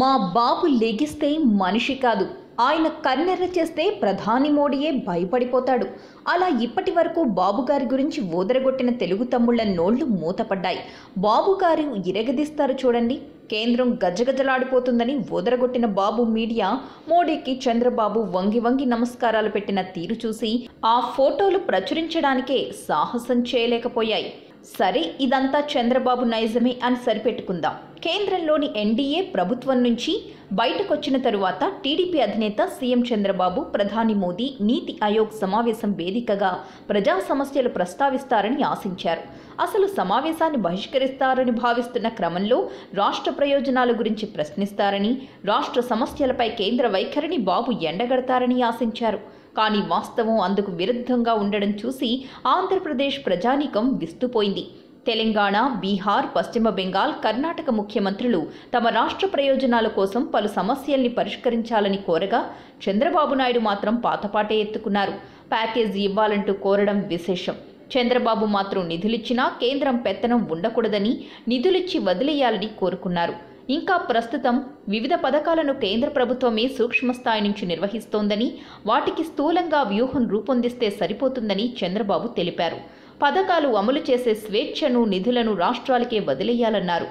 మా బాబు లెగిస్తే మనిషి కాదు. ఆయన కన్నెర్ర చేస్తే ప్రధాని మోడీయే భయపడిపోతాడు. అలా ఇప్పటి వరకు బాబుగారి గురించి ఊదరగొట్టిన తెలుగు తమ్ముళ్ళ నోళ్ళు మూతపడ్డాయి. బాబుగారు ఇరగదీస్తారు చూడండి. కేంద్రం గజగజలాడిపోతుందని ఊదరగొట్టిన బాబు మీడియా మోడీకి చంద్రబాబు వంగి వంగి నమస్కారాలు పెట్టిన తీరు చూసి ఆ ఫోటోలు ప్రచురించడానికే సాహసం చేయలేకపోయాయి. సరే ఇదంతా చంద్రబాబు నైజమే అని సరిపెట్టుకుందాం. కేంద్రంలోని ఎన్డీఏ ప్రభుత్వం నుంచి బయటకొచ్చిన తరువాత టీడీపీ అధినేత సీఎం చంద్రబాబు ప్రధాని మోదీ నీతి ఆయోగ్ సమావేశం వేదికగా ప్రజా సమస్యలు ప్రస్తావిస్తారని ఆశించారు. అసలు సమావేశాన్ని బహిష్కరిస్తారని భావిస్తున్న క్రమంలో రాష్ట్ర ప్రయోజనాల గురించి ప్రశ్నిస్తారని రాష్ట్ర సమస్యలపై కేంద్ర వైఖరిని బాబు ఎండగడతారని ఆశించారు. కానీ వాస్తవం అందుకు విరుద్ధంగా ఉండడం చూసి ఆంధ్రప్రదేశ్ ప్రజానీకం విస్తుపోయింది. తెలంగాణ బీహార్ పశ్చిమ బెంగాల్ కర్ణాటక ముఖ్యమంత్రులు తమ రాష్ట్ర ప్రయోజనాల కోసం పలు సమస్యల్ని పరిష్కరించాలని కోరగా చంద్రబాబు నాయుడు మాత్రం పాతపాటే ఎత్తుకున్నారు. ప్యాకేజీ ఇవ్వాలంటూ కోరడం విశేషం. చంద్రబాబు మాత్రం నిధులిచ్చినా కేంద్రం పెత్తనం ఉండకూడదని నిధులిచ్చి వదిలేయాలని కోరుకున్నారు. ఇంకా ప్రస్తుతం వివిధ పథకాలను కేంద్ర ప్రభుత్వమే సూక్ష్మ స్థాయి నుంచి నిర్వహిస్తోందని వాటికి స్థూలంగా వ్యూహం రూపొందిస్తే సరిపోతుందని చంద్రబాబు తెలిపారు. పథకాలు అమలు చేసే స్వేచ్ఛను నిధులను రాష్ట్రాలకే వదిలేయాలన్నారు.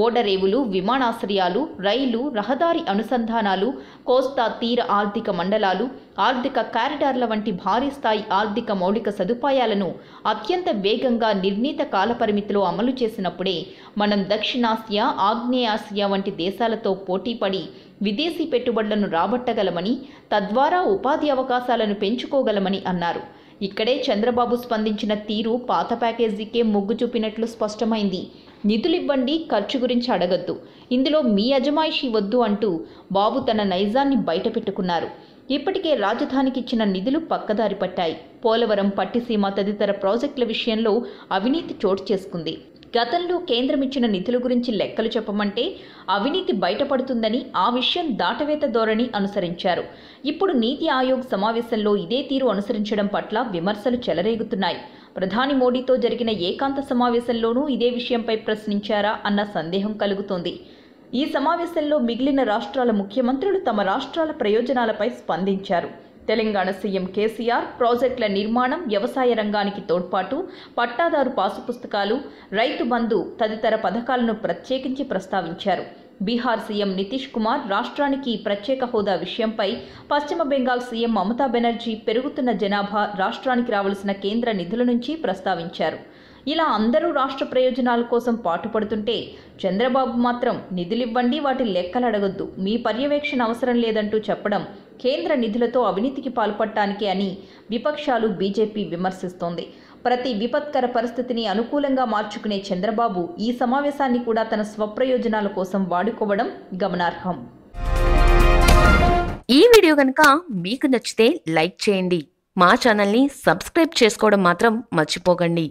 ఓడరేవులు విమానాశ్రయాలు రైలు రహదారి అనుసంధానాలు కోస్తా తీర ఆర్థిక మండలాలు ఆర్థిక కారిడార్ల వంటి భారీ స్థాయి ఆర్థిక మౌలిక సదుపాయాలను అత్యంత వేగంగా నిర్ణీత కాలపరిమితిలో అమలు చేసినప్పుడే మనం దక్షిణాసియా ఆగ్నేయాసియా వంటి దేశాలతో పోటీపడి విదేశీ పెట్టుబడులను రాబట్టగలమని తద్వారా ఉపాధి అవకాశాలను పెంచుకోగలమని అన్నారు. ఇక్కడే చంద్రబాబు స్పందించిన తీరు పాత ప్యాకేజీకే మొగ్గు చూపినట్లు స్పష్టమైంది. నిధులివ్వండి ఖర్చు గురించి అడగద్దు. ఇందులో మీ అజమాయిషీ వద్దు అంటూ బాబు తన నైజాన్ని బయటపెట్టుకున్నారు. ఇప్పటికే రాజధానికి ఇచ్చిన నిధులు పక్కదారి పట్టాయి. పోలవరం పట్టిసీమ తదితర ప్రాజెక్టుల విషయంలో అవినీతి చోటు చేసుకుంది. గతంలో కేంద్రం ఇచ్చిన నిధుల గురించి లెక్కలు చెప్పమంటే అవినీతి బయటపడుతుందని ఆ విషయం దాటవేత ధోరణి అనుసరించారు. ఇప్పుడు నీతి ఆయోగ్ సమావేశంలో ఇదే తీరు అనుసరించడం పట్ల విమర్శలు చెలరేగుతున్నాయి. ప్రధాని మోడీతో జరిగిన ఏకాంత సమావేశంలోనూ ఇదే విషయంపై ప్రశ్నించారా అన్న సందేహం కలుగుతోంది. ఈ సమావేశంలో మిగిలిన రాష్ట్రాల ముఖ్యమంత్రులు తమ రాష్ట్రాల ప్రయోజనాలపై స్పందించారు. తెలంగాణ సీఎం కేసీఆర్ ప్రాజెక్టుల నిర్మాణం వ్యవసాయ రంగానికి తోడ్పాటు పట్టాదారు పాసు పుస్తకాలు రైతు బంధు తదితర పథకాలను ప్రత్యేకించి ప్రస్తావించారు. బీహార్ సీఎం నితీష్ కుమార్ రాష్ట్రానికి ప్రత్యేక హోదా విషయంపై పశ్చిమ బెంగాల్ సీఎం మమతా బెనర్జీ పెరుగుతున్న జనాభా రాష్ట్రానికి రావాల్సిన కేంద్ర నిధుల నుంచి ప్రస్తావించారు. ఇలా అందరూ రాష్ట్ర ప్రయోజనాల కోసం పాటుపడుతుంటే చంద్రబాబు మాత్రం నిధులివ్వండి వాటి లెక్కలు అడగొద్దు మీ పర్యవేక్షణ అవసరం లేదంటూ చెప్పడం కేంద్ర నిధులతో అవినీతికి పాల్పడటానికి అని విపక్షాలు బీజేపీ విమర్శిస్తోంది. ప్రతి విపత్కర పరిస్థితిని అనుకూలంగా మార్చుకునే చంద్రబాబు ఈ సమావేశాన్ని కూడా తన స్వప్రయోజనాల కోసం వాడుకోవడం గమనార్హం. ఈ వీడియో కనుక మీకు నచ్చితే లైక్ చేయండి. మా ఛానల్ని సబ్స్క్రైబ్ చేసుకోవడం మాత్రం మర్చిపోకండి.